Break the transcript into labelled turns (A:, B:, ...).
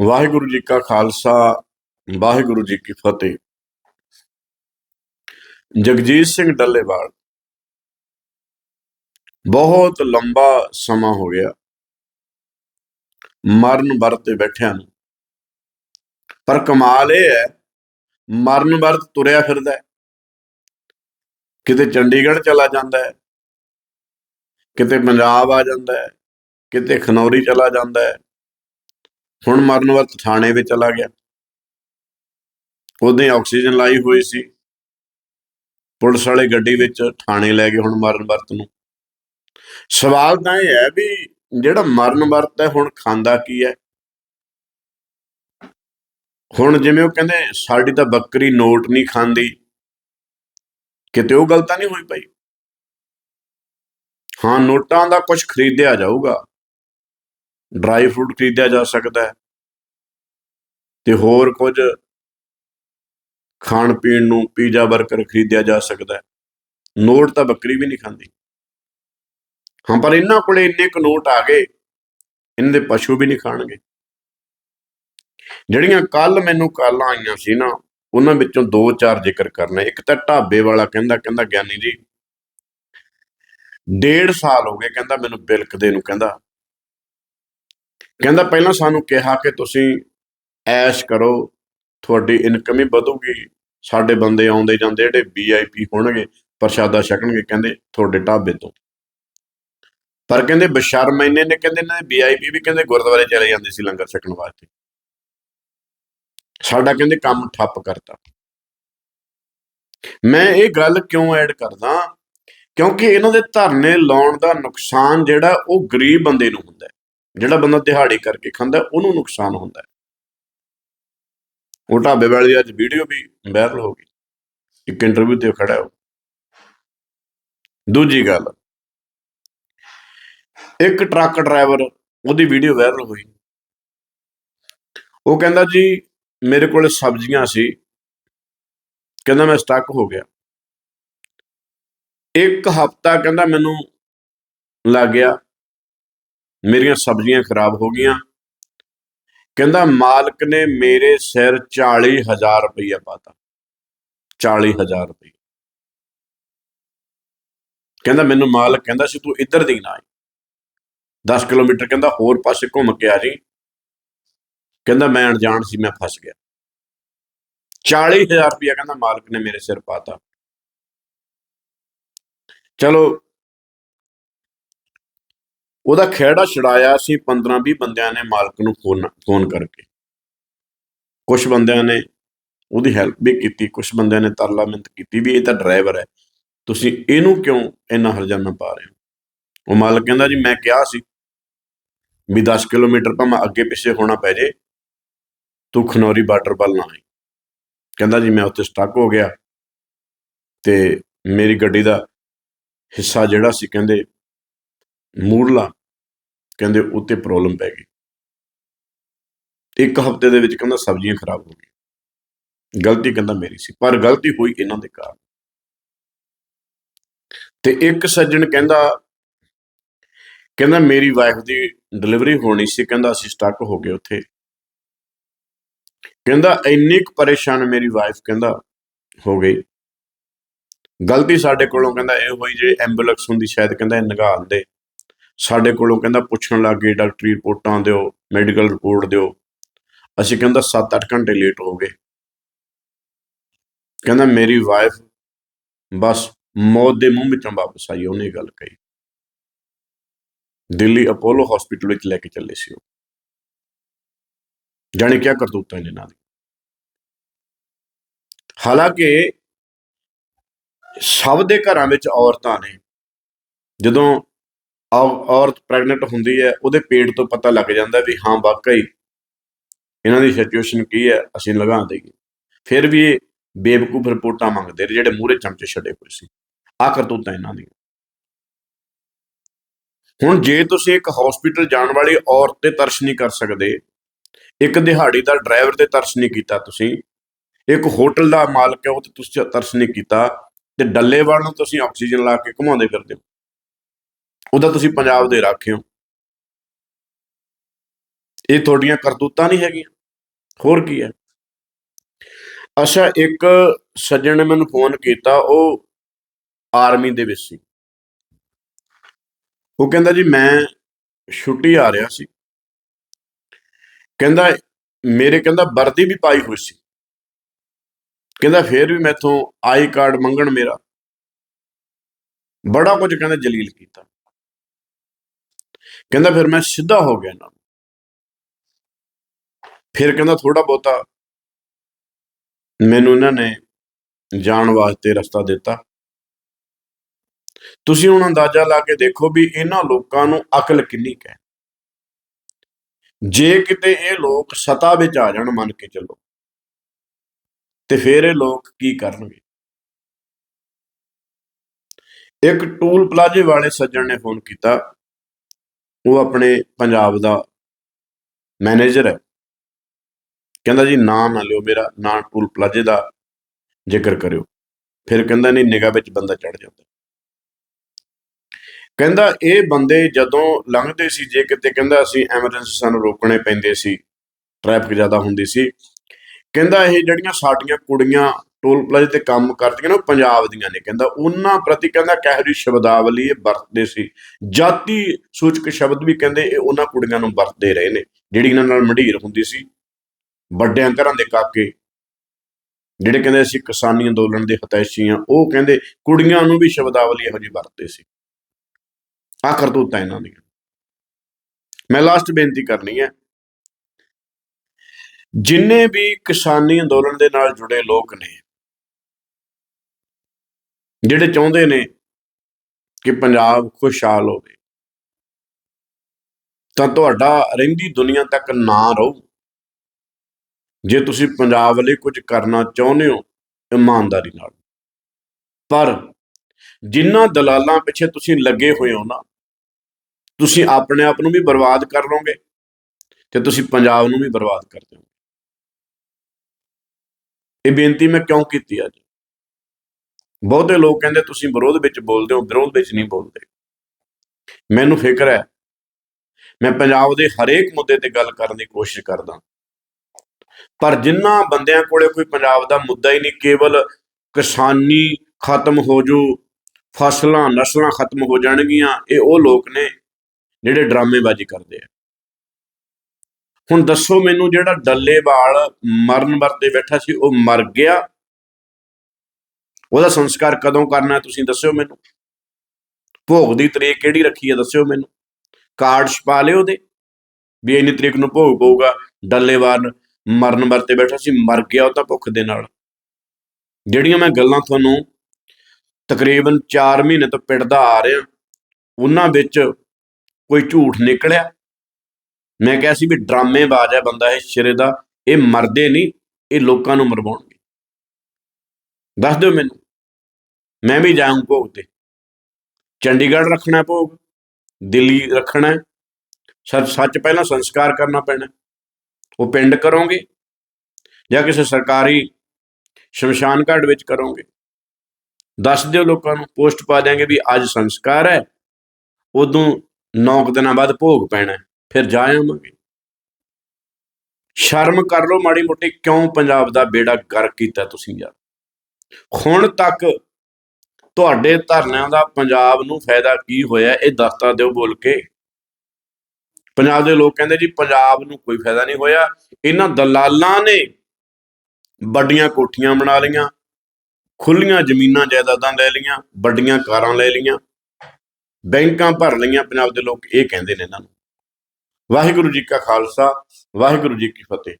A: ਵਾਹਿਗੁਰੂ ਜੀ ਕਾ ਖਾਲਸਾ, ਵਾਹਿਗੁਰੂ ਜੀ ਕੀ ਫਤਿਹ। ਜਗਜੀਤ ਸਿੰਘ ਡੱਲੇਵਾਲ। ਬਹੁਤ ਲੰਬਾ ਸਮਾਂ ਹੋ ਗਿਆ। ਮਰਨ ਵਰਤ ਤੇ ਬੈਠਿਆਂ ਨੂੰ। ਪਰ ਕਮਾਲ ਇਹ ਹੈ, ਮਰਨ ਵਰਤ ਤੁਰਿਆ ਫਿਰਦਾ ਹੈ। ਕਿਤੇ ਚੰਡੀਗੜ੍ਹ ਚਲਾ ਜਾਂਦਾ ਹੈ। ਕਿਤੇ ਪੰਜਾਬ ਆ ਜਾਂਦਾ ਹੈ। ਕਿਤੇ ਖਨੌਰੀ ਚਲਾ ਜਾਂਦਾ ਹੈ। ਹੁਣ ਮਰਨ ਵਰਤ ਥਾਣੇ ਵਿੱਚ ਚਲਾ ਗਿਆ। ਉਹਦੇ ਆਕਸੀਜਨ ਲਾਈ ਹੋਈ ਸੀ। ਪੁਲਿਸ ਵਾਲੇ ਗੱਡੀ ਵਿੱਚ ਥਾਣੇ ਲੈ ਗਏ ਹੁਣ ਮਰਨ ਵਰਤ ਨੂੰ। ਸਵਾਲ ਤਾਂ ਇਹ ਹੈ ਵੀ ਜਿਹੜਾ ਮਰਨ ਵਰਤ ਹੈ ਹੁਣ ਖਾਂਦਾ ਕੀ ਹੈ? ਹੁਣ ਜਿਵੇਂ ਉਹ ਕਹਿੰਦੇ, ਸਾਡੀ ਤਾਂ ਬੱਕਰੀ ਨੋਟ ਨਹੀਂ ਖਾਂਦੀ। ਕਿਤੇ ਉਹ ਗੱਲ ਨਹੀਂ ਹੋਈ ਪਈ ਹਾਂ, ਨੋਟਾਂ ਦਾ ਕੁਝ ਖਰੀਦਿਆ ਜਾਊਗਾ। ਡਰਾਈ ਫਰੂਟ ਖਰੀਦਿਆ ਜਾ ਸਕਦਾ ਹੈ ਤੇ ਹੋਰ ਕੁਝ ਖਾਣ ਪੀਣ ਨੂੰ ਪੀਜ਼ਾ 버ਗਰ ਖਰੀਦਿਆ ਜਾ ਸਕਦਾ ਹੈ। ਨੋਟ ਤਾਂ ਬੱਕਰੀ ਵੀ ਨਹੀਂ ਖਾਂਦੀ। ਹਾਂ, ਪਰ ਇਹਨਾਂ ਕੋਲੇ ਇੰਨੇ ਕੁ ਨੋਟ ਆ ਗਏ, ਇਹਨਾਂ ਦੇ ਪਸ਼ੂ ਵੀ ਨਹੀਂ ਖਾਣਗੇ। ਜਿਹੜੀਆਂ ਕੱਲ ਮੈਨੂੰ ਕਾਲਾਂ ਆਈਆਂ ਸੀ ਨਾ, ਉਹਨਾਂ ਵਿੱਚੋਂ ਦੋ ਚਾਰ ਜ਼ਿਕਰ ਕਰਨਾ। ਇੱਕ ਤਾਂ ਢਾਬੇ ਵਾਲਾ ਕਹਿੰਦਾ ਕਹਿੰਦਾ ਗਿਆਨੀ ਜੀ, ਡੇਢ ਸਾਲ ਹੋ ਗਏ, ਕਹਿੰਦਾ ਮੈਨੂੰ ਬਿਲਕਦੇ ਨੂੰ, ਕਹਿੰਦਾ ਕਹਿੰਦਾ ਪਹਿਲਾਂ ਸਾਨੂੰ ਕਿਹਾ ਕਿ ਤੁਸੀਂ ਐਸ਼ ਕਰੋ, ਤੁਹਾਡੀ ਇਨਕਮ ਹੀ ਵਧੂਗੀ। ਸਾਡੇ ਬੰਦੇ ਆਉਂਦੇ ਜਾਂਦੇ ਜਿਹੜੇ ਵੀਆਈਪੀ ਹੋਣਗੇ, ਪ੍ਰਸ਼ਾਦਾ ਛਕਣਗੇ, ਕਹਿੰਦੇ ਤੁਹਾਡੇ ਢਾਬੇ ਤੋਂ। ਪਰ ਕਹਿੰਦੇ ਬਸ਼ਰਮ ਇੰਨੇ ਨੇ, ਕਹਿੰਦੇ ਇਹਨਾਂ ਨਾ ਵੀਆਈਪੀ ਵੀ ਕਹਿੰਦੇ ਗੁਰਦੁਆਰੇ ਚਲੇ ਜਾਂਦੇ ਸੀ ਲੰਗਰ ਛਕਣ ਵਾਸਤੇ। ਸਾਡਾ ਕਹਿੰਦੇ ਕੰਮ ਠੱਪ ਕਰਤਾ। ਮੈਂ ਇਹ ਗੱਲ ਕਿਉਂ ਐਡ ਕਰਦਾ? ਕਿਉਂਕਿ ਇਹਨਾਂ ਦੇ ਧਰਨੇ ਲਾਉਣ ਦਾ ਨੁਕਸਾਨ ਜਿਹੜਾ ਉਹ ਗਰੀਬ ਬੰਦੇ ਨੂੰ ਹੁੰਦਾ ਜਿਹੜਾ ਬੰਦਾ ਦਿਹਾੜੀ ਕਰਕੇ ਖਾਂਦਾ, ਉਹਨੂੰ ਨੁਕਸਾਨ ਹੁੰਦਾ ਹੈ। ਉਹ ਢਾਬੇ ਵਾਲੀ ਅੱਜ ਵੀਡੀਓ ਵੀ ਵਾਇਰਲ ਹੋ ਗਈ। ਇੱਕ ਇੰਟਰਵਿਊ ਤੇ ਖੜਾ ਹੋ ਦੂਜੀ ਗੱਲ, ਇੱਕ ਟਰੱਕ ਡਰਾਈਵਰ, ਉਹਦੀ ਵੀਡੀਓ ਵਾਇਰਲ ਹੋਈ। ਉਹ ਕਹਿੰਦਾ ਜੀ, ਮੇਰੇ ਕੋਲ ਸਬਜ਼ੀਆਂ ਸੀ। ਕਹਿੰਦਾ ਮੈਂ ਸਟਕ ਹੋ ਗਿਆ। ਇੱਕ ਹਫਤਾ ਕਹਿੰਦਾ ਮੈਨੂੰ ਲੱਗ ਗਿਆ। ਮੇਰੀਆਂ ਸਬਜ਼ੀਆਂ ਖਰਾਬ ਹੋ ਗਈਆਂ। ਕਹਿੰਦਾ, ਮਾਲਕ ਨੇ ਮੇਰੇ ਸਿਰ 40000 ਰੁਪਈਆ ਪਾਤਾ। 40000 ਰੁਪਏ ਕਹਿੰਦਾ, ਮੈਨੂੰ ਮਾਲਕ ਕਹਿੰਦਾ ਸੀ, ਤੂੰ ਇੱਧਰ ਦੀ ਨਾ ਆਈ। 10 ਕਿਲੋਮੀਟਰ ਕਹਿੰਦਾ, ਹੋਰ ਪਾਸੇ ਘੁੰਮ ਕੇ ਆ ਜੀ। ਕਹਿੰਦਾ, ਮੈਂ ਅਣਜਾਣ ਸੀ, ਮੈਂ ਫਸ ਗਿਆ। 40000 ਰੁਪਇਆ ਕਹਿੰਦਾ, ਮਾਲਕ ਨੇ ਮੇਰੇ ਸਿਰ ਪਾਤਾ। ਚਲੋ ਉਹਦਾ ਖਿਹੜਾ ਛੜਾਇਆ ਸੀ 15 20 ਬੰਦਿਆਂ ਨੇ ਮਾਲਕ ਨੂੰ ਫੋਨ ਫੋਨ ਕਰਕੇ। ਕੁਝ ਬੰਦਿਆਂ ਨੇ ਉਹਦੀ ਹੈਲਪ ਵੀ ਕੀਤੀ ਕੁਝ ਬੰਦਿਆਂ ਨੇ ਤਰਲਾ ਮਿੰਤ ਕੀਤੀ ਵੀ ਇਹ ਤਾਂ ਡਰਾਈਵਰ ਹੈ, ਤੁਸੀਂ ਇਹਨੂੰ ਕਿਉਂ ਇੰਨਾ ਹਰਜਾਨਾ ਪਾ ਰਹੇ ਹੋ? ਉਹ ਮਾਲਕ ਕਹਿੰਦਾ ਜੀ, ਮੈਂ ਕਿਹਾ ਸੀ ਵੀ 10 ਕਿਲੋਮੀਟਰ ਭਾਵੇਂ ਅੱਗੇ ਪਿੱਛੇ ਹੋਣਾ ਪੈ ਜੇ, ਤੂੰ ਖਨੌਰੀ ਬਾਰਡਰ ਵੱਲ ਨਾ ਆਈ। ਕਹਿੰਦਾ ਜੀ, ਮੈਂ ਉੱਥੇ ਸਟਕ ਹੋ ਗਿਆ ਤੇ ਮੇਰੀ ਗੱਡੀ ਦਾ ਹਿੱਸਾ ਜਿਹੜਾ ਸੀ, ਕਹਿੰਦੇ ਮੂਰਲਾ, ਕਹਿੰਦੇ ਉੱਤੇ ਪ੍ਰੋਬਲਮ ਪੈ ਗਈ। ਇੱਕ ਹਫ਼ਤੇ ਦੇ ਵਿੱਚ ਕਹਿੰਦਾ ਸਬਜ਼ੀਆਂ ਖਰਾਬ ਹੋ ਗਈਆਂ। ਗਲਤੀ ਕਹਿੰਦਾ ਮੇਰੀ ਸੀ, ਪਰ ਗਲਤੀ ਹੋਈ ਇਹਨਾਂ ਦੇ ਕਾਰਨ ਤੇ ਇੱਕ ਸੱਜਣ ਕਹਿੰਦਾ ਕਹਿੰਦਾ ਮੇਰੀ ਵਾਈਫ ਦੀ ਡਿਲੀਵਰੀ ਹੋਣੀ ਸੀ, ਕਹਿੰਦਾ ਅਸੀਂ ਸਟਕ ਹੋ ਗਏ ਉੱਥੇ। ਕਹਿੰਦਾ ਇੰਨੀ ਕੁ ਪਰੇਸ਼ਾਨ ਮੇਰੀ ਵਾਈਫ ਕਹਿੰਦਾ ਹੋ ਗਈ। ਗਲਤੀ ਸਾਡੇ ਕੋਲੋਂ ਕਹਿੰਦਾ ਇਹ ਹੋਈ ਜੇ ਐਂਬੂਲੈਂਸ ਹੁੰਦੀ, ਸ਼ਾਇਦ ਕਹਿੰਦਾ ਇਹ ਨਗਾ ਆਂਦੇ ਸਾਡੇ ਕੋਲੋਂ ਕਹਿੰਦਾ ਪੁੱਛਣ ਲੱਗ ਗਏ, ਡਾਕਟਰੀ ਰਿਪੋਰਟਾਂ ਦਿਓ ਮੈਡੀਕਲ ਰਿਪੋਰਟ ਦਿਓ। ਅਸੀਂ ਕਹਿੰਦਾ 7-8 ਘੰਟੇ ਲੇਟ ਹੋ ਗਏ। ਕਹਿੰਦਾ ਮੇਰੀ ਵਾਈਫ ਬਸ ਮੌਤ ਦੇ ਮੂੰਹ ਵਿੱਚੋਂ ਵਾਪਸ ਆਈ, ਉਹਨੇ ਗੱਲ ਕਹੀ। ਦਿੱਲੀ ਅਪੋਲੋ ਹਸਪੀਟਲ ਵਿੱਚ ਲੈ ਕੇ ਚੱਲੇ ਸੀ ਉਹ। ਜਾਣੇ ਕਿਆ ਕਰਤੂਤਾਂ ਨੇ ਇਹਨਾਂ ਦੀ। ਹਾਲਾਂਕਿ ਸਭ ਦੇ ਘਰਾਂ ਵਿੱਚ ਔਰਤਾਂ ਨੇ। ਜਦੋਂ ਔਰਤ ਪ੍ਰੈਗਨੈਂਟ ਹੁੰਦੀ ਹੈ, ਉਹਦੇ ਪੇਟ ਤੋਂ ਪਤਾ ਲੱਗ ਜਾਂਦਾ ਵੀ ਹਾਂ, ਵਾਕਈ ਇਹਨਾਂ ਦੀ ਸਿਚੁਏਸ਼ਨ ਕੀ ਹੈ, ਅਸੀਂ ਲਗਾ ਦੇਈਏ। ਫਿਰ ਵੀ ਇਹ ਬੇਵਕੂਫ ਰਿਪੋਰਟਾਂ ਮੰਗਦੇ ਨੇ ਜਿਹੜੇ ਮੂਹਰੇ ਚਮਚੇ ਛੱਡੇ ਹੋਏ ਸੀ। ਆ ਕਰਤੂਤਾਂ ਇਹਨਾਂ ਦੀਆਂ ਹੁਣ ਜੇ ਤੁਸੀਂ ਇੱਕ ਹਸਪੀਟਲ ਜਾਣ ਵਾਲੀ ਔਰਤ ਤੇ ਤਰਸ ਨਹੀਂ ਕਰ ਸਕਦੇ, ਇੱਕ ਦਿਹਾੜੀ ਦਾ ਡਰਾਈਵਰ ਤੇ ਤਰਸ ਨਹੀਂ ਕੀਤਾ ਤੁਸੀਂ, ਇੱਕ ਹੋਟਲ ਦਾ ਮਾਲਕ ਹੈ ਉਹ ਤੇ ਤੁਸੀਂ ਤਰਸ ਨਹੀਂ ਕੀਤਾ, ਤੇ ਡੱਲੇਵਾਲ ਨੂੰ ਤੁਸੀਂ ਆਕਸੀਜਨ ਲਾ ਕੇ ਘੁਮਾਉਂਦੇ ਫਿਰਦੇ ਹੋ। ਉਹਦਾ ਤੁਸੀਂ ਪੰਜਾਬ ਦੇ ਰਾਖੇ ਹੋ। ਇਹ ਤੁਹਾਡੀਆਂ ਕਰਤੂਤਾਂ ਨਹੀਂ ਹੈਗੀਆਂ। ਹੋਰ ਕੀ ਹੈ? ਅੱਛਾ, ਇੱਕ ਸੱਜਣ ਨੇ ਮੈਨੂੰ ਫੋਨ ਕੀਤਾ, ਉਹ ਆਰਮੀ ਦੇ ਵਿੱਚ ਸੀ। ਉਹ ਕਹਿੰਦਾ ਜੀ, ਮੈਂ ਛੁੱਟੀ ਆ ਰਿਹਾ ਸੀ। ਕਹਿੰਦਾ, ਮੇਰੇ ਕਹਿੰਦਾ ਵਰਦੀ ਵੀ ਪਾਈ ਹੋਈ ਸੀ। ਕਹਿੰਦਾ, ਫੇਰ ਵੀ ਮੈਥੋਂ ਆਈ ਕਾਰਡ ਮੰਗਣ ਮੇਰਾ। ਬੜਾ ਕੁਝ ਕਹਿੰਦਾ ਜਲੀਲ ਕੀਤਾ। ਕਹਿੰਦਾ ਫਿਰ ਮੈਂ ਸਿੱਧਾ ਹੋ ਗਿਆ ਨਾ। ਫਿਰ ਕਹਿੰਦਾ ਥੋੜਾ ਬਹੁਤਾ ਮੈਨੂੰ ਇਹਨਾਂ ਨੇ ਜਾਣ ਵਾਸਤੇ ਰਸਤਾ ਦਿੱਤਾ। ਤੁਸੀਂ ਹੁਣ ਅੰਦਾਜ਼ਾ ਲਾ ਕੇ ਦੇਖੋ ਵੀ ਇਹਨਾਂ ਲੋਕਾਂ ਨੂੰ ਅਕਲ ਕਿੰਨੀ ਕੁ ਹੈ। ਜੇ ਕਿਤੇ ਇਹ ਲੋਕ ਸਤਾ ਵਿੱਚ ਆ ਜਾਣ ਮੰਨ ਕੇ ਚੱਲੋ, ਤੇ ਫਿਰ ਇਹ ਲੋਕ ਕੀ ਕਰਨਗੇ? ਇੱਕ ਟੂਲ ਪਲਾਜ਼ੇ ਵਾਲੇ ਸੱਜਣ ਨੇ ਫੋਨ ਕੀਤਾ ਉਹ ਆਪਣੇ ਪੰਜਾਬ ਦਾ ਮੈਨੇਜਰ ਹੈ। ਕਹਿੰਦਾ ਜੀ, ਨਾਂ ਨਾ ਲਿਓ ਮੇਰਾ, ਨਾ ਟੂਲ ਪਲਾਜ਼ੇ ਦਾ ਜ਼ਿਕਰ ਕਰਿਓ। ਫਿਰ ਕਹਿੰਦਾ, ਨਹੀਂ, ਨਿਗਾਹ ਵਿੱਚ ਬੰਦਾ ਚੜ ਜਾਂਦਾ। ਕਹਿੰਦਾ, ਇਹ ਬੰਦੇ ਜਦੋਂ ਲੰਘਦੇ ਸੀ, ਜੇ ਕਿਤੇ ਕਹਿੰਦਾ ਅਸੀਂ ਐਮਰਜੈਂਸੀ ਸਾਨੂੰ ਰੋਕਣੇ ਪੈਂਦੇ ਸੀ, ਟ੍ਰੈਫਿਕ ਜ਼ਿਆਦਾ ਹੁੰਦੀ ਸੀ, ਕਹਿੰਦਾ ਇਹ ਜਿਹੜੀਆਂ ਸਾਡੀਆਂ ਕੁੜੀਆਂ ਟੋਲ ਪਲਾਜ਼ੇ ਤੇ ਕੰਮ ਕਰਦੀਆਂ ਨੇ, ਉਹ ਪੰਜਾਬ ਦੀਆਂ ਨੇ, ਕਹਿੰਦਾ ਉਹਨਾਂ ਪ੍ਰਤੀ ਕਹਿੰਦਾ ਕਿਹੋ ਜਿਹੀ ਸ਼ਬਦਾਵਲੀ ਇਹ ਵਰਤਦੇ ਸੀ। ਜਾਤੀ ਸੂਚਕ ਸ਼ਬਦ ਵੀ ਕਹਿੰਦੇ ਇਹ ਉਹਨਾਂ ਕੁੜੀਆਂ ਨੂੰ ਵਰਤਦੇ ਰਹੇ ਨੇ, ਜਿਹੜੀ ਇਹਨਾਂ ਨਾਲ ਮਢੀਰ ਹੁੰਦੀ ਸੀ, ਵੱਡਿਆਂ ਘਰਾਂ ਦੇ ਕਾਕੇ, ਜਿਹੜੇ ਕਹਿੰਦੇ ਅਸੀਂ ਕਿਸਾਨੀ ਅੰਦੋਲਨ ਦੇ ਹਤੈਸ਼ੀ ਆ, ਉਹ ਕਹਿੰਦੇ ਕੁੜੀਆਂ ਨੂੰ ਵੀ ਸ਼ਬਦਾਵਲੀ ਇਹੋ ਜਿਹੀ ਵਰਤਦੇ ਸੀ। ਆ ਕਰਤੂਤਾਂ ਇਹਨਾਂ ਦੀਆਂ। ਮੈਂ ਲਾਸਟ ਬੇਨਤੀ ਕਰਨੀ ਹੈ, ਜਿੰਨੇ ਵੀ ਕਿਸਾਨੀ ਅੰਦੋਲਨ ਦੇ ਨਾਲ ਜੁੜੇ ਲੋਕ ਨੇ ਜਿਹੜੇ ਚਾਹੁੰਦੇ ਨੇ ਕਿ ਪੰਜਾਬ ਖੁਸ਼ਹਾਲ ਹੋਵੇ, ਤਾਂ ਤੁਹਾਡਾ ਰਹਿੰਦੀ ਦੁਨੀਆ ਤੱਕ ਨਾ ਰਹੋ। ਜੇ ਤੁਸੀਂ ਪੰਜਾਬ ਲਈ ਕੁਝ ਕਰਨਾ ਚਾਹੁੰਦੇ ਹੋ, ਇਮਾਨਦਾਰੀ ਨਾਲ। ਪਰ ਜਿਨ੍ਹਾਂ ਦਲਾਲਾਂ ਪਿੱਛੇ ਤੁਸੀਂ ਲੱਗੇ ਹੋਏ ਹੋ ਨਾ, ਤੁਸੀਂ ਆਪਣੇ ਆਪ ਨੂੰ ਵੀ ਬਰਬਾਦ ਕਰ ਲਓਗੇ ਤੇ ਤੁਸੀਂ ਪੰਜਾਬ ਨੂੰ ਵੀ ਬਰਬਾਦ ਕਰ ਦਿਓਗੇ। ਇਹ ਬੇਨਤੀ ਮੈਂ ਕਿਉਂ ਕੀਤੀ ਅੱਜ? ਬਹੁਤੇ ਲੋਕ ਕਹਿੰਦੇ ਤੁਸੀਂ ਵਿਰੋਧ ਵਿੱਚ ਬੋਲਦੇ ਹੋ, ਵਿਰੋਧ ਵਿੱਚ ਨਹੀਂ ਬੋਲਦੇ। ਮੈਨੂੰ ਫਿਕਰ ਹੈ, ਮੈਂ ਪੰਜਾਬ ਦੇ ਹਰੇਕ ਮੁੱਦੇ ਤੇ ਗੱਲ ਕਰਨ ਦੀ ਕੋਸ਼ਿਸ਼ ਕਰਦਾ। ਪਰ ਜਿੰਨਾ ਬੰਦਿਆਂ ਕੋਲੇ ਕੋਈ ਪੰਜਾਬ ਦਾ ਮੁੱਦਾ ਹੀ ਨਹੀਂ, ਕੇਵਲ ਕਿਸਾਨੀ ਖਤਮ ਹੋ ਜੂ, ਫਸਲਾਂ, ਨਸਲਾਂ ਖਤਮ ਹੋ ਜਾਣਗੀਆਂ, ਇਹ ਉਹ ਲੋਕ ਨੇ ਜਿਹੜੇ ਡਰਾਮੇਬਾਜ਼ੀ ਕਰਦੇ ਆ। ਹੁਣ ਦੱਸੋ ਮੈਨੂੰ ਜਿਹੜਾ ਡੱਲੇਵਾਲ ਮਰਨ ਵਰਤੇ ਬੈਠਾ ਸੀ, ਉਹ ਮਰ ਗਿਆ ਉਹਦਾ ਸੰਸਕਾਰ ਕਦੋਂ ਕਰਨਾ ਤੁਸੀਂ ਦੱਸਿਓ ਮੈਨੂੰ। ਭੋਗ ਦੀ ਤਰੀਕ ਕਿਹੜੀ ਰੱਖੀ ਹੈ ਦੱਸਿਓ ਮੈਨੂੰ। ਕਾਰਡ ਛਪਾ ਲਿਓ ਉਹਦੇ। ਵੀ ਇੰਨੀ ਤਰੀਕ ਨੂੰ ਭੋਗ ਪਊਗਾ ਡੱਲੇਵਾਲ ਮਰਨ ਵਰਤੇ ਬੈਠਾ ਸੀ, ਮਰ ਗਿਆ ਉਹ ਤਾਂ ਭੁੱਖ ਦੇ ਨਾਲ। ਜਿਹੜੀਆਂ ਮੈਂ ਗੱਲਾਂ ਤੁਹਾਨੂੰ ਤਕਰੀਬਨ 4 ਮਹੀਨੇ ਤੋਂ ਪਿੜਦਾ ਆ ਰਿਹਾ, ਉਹਨਾਂ ਵਿੱਚ ਕੋਈ ਝੂਠ ਨਿਕਲਿਆ? ਮੈਂ ਕਿਹਾ ਸੀ ਵੀ ਡਰਾਮੇਬਾਜ਼ ਹੈ ਬੰਦਾ ਇਹ, ਸਿਰੇ ਦਾ। ਇਹ ਮਰਦੇ ਨਹੀਂ, ਇਹ ਲੋਕਾਂ ਨੂੰ ਮਰਵਾਉਣਗੇ। ਦੱਸ ਦਿਓ ਮੈਨੂੰ। ਮੈਂ ਵੀ ਜਾਊਂ ਭੋਗ ਤੇ। ਚੰਡੀਗੜ੍ਹ ਰੱਖਣਾ ਭੋਗ, ਦਿੱਲੀ ਰੱਖਣਾ ਹੈ। ਸੱਚ ਸੱਚ ਪਹਿਲਾਂ ਸੰਸਕਾਰ ਕਰਨਾ ਪੈਣਾ ਉਹ ਪਿੰਡ ਕਰੋਗੇ ਜਾਂ ਕਿਸੇ ਸਰਕਾਰੀ ਸ਼ਮਸ਼ਾਨ ਘਾਟ ਵਿੱਚ ਕਰੋਗੇ। ਦੱਸ ਦਿਓ ਲੋਕਾਂ ਨੂੰ, ਪੋਸਟ ਪਾ ਦਿਆਂਗੇ ਵੀ ਅੱਜ ਸੰਸਕਾਰ ਹੈ। ਉਦੋਂ 9 ਦਿਨਾਂ ਬਾਅਦ ਭੋਗ ਪੈਣਾ ਫਿਰ ਜਾ ਆਵਾਂਗੇ। ਸ਼ਰਮ ਕਰ ਲਓ ਮਾੜੀ ਮੋਟੀ, ਕਿਉਂ ਪੰਜਾਬ ਦਾ ਬੇੜਾ ਗਰ ਕੀਤਾ ਤੁਸੀਂ ਯਾਰ? ਹੁਣ ਤੱਕ ਤੁਹਾਡੇ ਧਰਨਿਆਂ ਦਾ ਪੰਜਾਬ ਨੂੰ ਫਾਇਦਾ ਕੀ ਹੋਇਆ, ਇਹ ਦੱਸਤਾ ਦਿਓ ਬੋਲ ਕੇ। ਪੰਜਾਬ ਦੇ ਲੋਕ ਕਹਿੰਦੇ ਜੀ, ਪੰਜਾਬ ਨੂੰ ਕੋਈ ਫਾਇਦਾ ਨਹੀਂ ਹੋਇਆ। ਇਹਨਾਂ ਦਲਾਲਾਂ ਨੇ ਵੱਡੀਆਂ ਕੋਠੀਆਂ ਬਣਾ ਲਈਆਂ ਖੁੱਲੀਆਂ ਜ਼ਮੀਨਾਂ ਜਾਇਦਾਦਾਂ ਲੈ ਲਈਆਂ, ਵੱਡੀਆਂ ਕਾਰਾਂ ਲੈ ਲਈਆਂ, ਬੈਂਕਾਂ ਭਰ ਲਈਆਂ। ਪੰਜਾਬ ਦੇ ਲੋਕ ਇਹ ਕਹਿੰਦੇ ਨੇ ਇਹਨਾਂ ਨੂੰ। ਵਾਹਿਗੁਰੂ ਜੀ ਕਾ ਖਾਲਸਾ, ਵਾਹਿਗੁਰੂ ਜੀ ਕੀ ਫਤਿਹ।